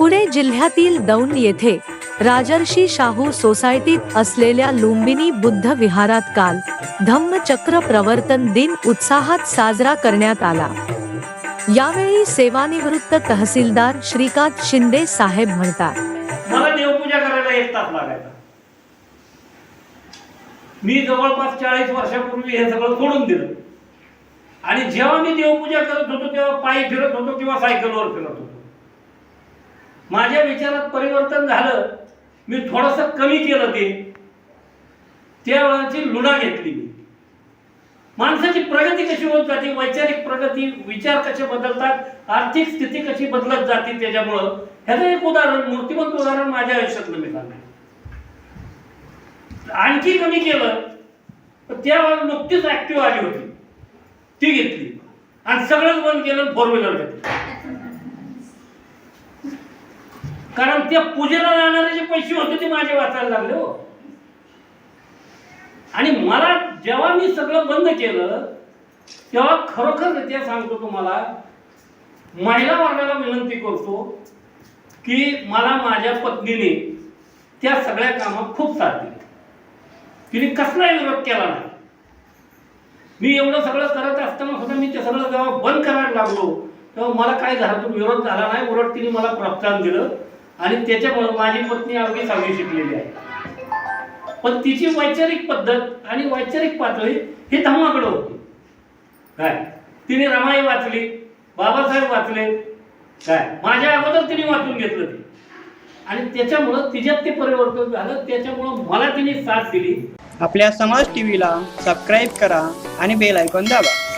पुणे जिल्ह्यातील दौंड येथे राजर्षी शाहू सोसायटीत असलेल्या लुंबिनी बुद्ध विहारात काल धम्मचक्र प्रवर्तन दिन उत्साहात साजरा करण्यात आला. यावेळी सेवानिवृत्त तहसीलदार श्रीकांत शिंदे साहेब म्हणतात. मला देवपूजा करायला एक तास लागायचा. मी जवळपास चाळीस वर्षापूर्वी हे सगळं सोडून दिलं. आणि जेव्हा मी देवपूजा करत होतो तेव्हा पायी फिरत होतो किंवा सायकलवर फिरत होतो. माझ्या विचारात परिवर्तन झालं मी थोडस कमी केलं ते. त्यावेळाची लुणा घेतली मी. माणसाची प्रगती कशी होत जाते? वैचारिक प्रगती विचार कसे बदलतात? आर्थिक स्थिती कशी बदलत जाते त्याच्यामुळं? ह्याचं एक उदाहरण मूर्तिमंत उदाहरण माझ्या आयुष्यातलं मी सांगेन. आणखी कमी केलं तर त्यावेळेला नुकतीच ऍक्टिव्ह आली होती. ती घेतली. आणि सगळंच बंद केलं फोर व्हीलर घेतली. कारण त्या पूजेला जाणारे जे पैसे होते ते माझे वाचायला लागले हो. आणि मला जेव्हा मी सगळं बंद केलं तेव्हा खरोखर त्या सांगतो तुम्हाला महिला वर्गाला विनंती करतो की मला माझ्या पत्नीने त्या सगळ्या कामात खूप साथ दिली. तिने कसलाही विरोध केला नाही. मी एवढं सगळं करत असताना सुद्धा मी ते सगळं जेव्हा बंद करायला लागलो तेव्हा मला काही घरातून विरोध झाला नाही उलट तिने मला प्रोत्साहन दिलं. आणि त्याच्यामुळे माझी पत्नी अगदी चांगली शिकलेली आहे. पण तिची वैचारिक पद्धत आणि वैचारिक पातळी हे धम्माकडे होती. काय? तिने रमाई वाचली बाबासाहेब वाचले काय? माझ्या अगोदर तिने वाचून घेतलं ते. आणि त्याच्यामुळं तिच्यात ते परिवर्तन झालं त्याच्यामुळं मला तिने साथ दिली. आपल्या समाज टीव्हीला सबस्क्राईब करा आणि बेल ऐकून दाबा.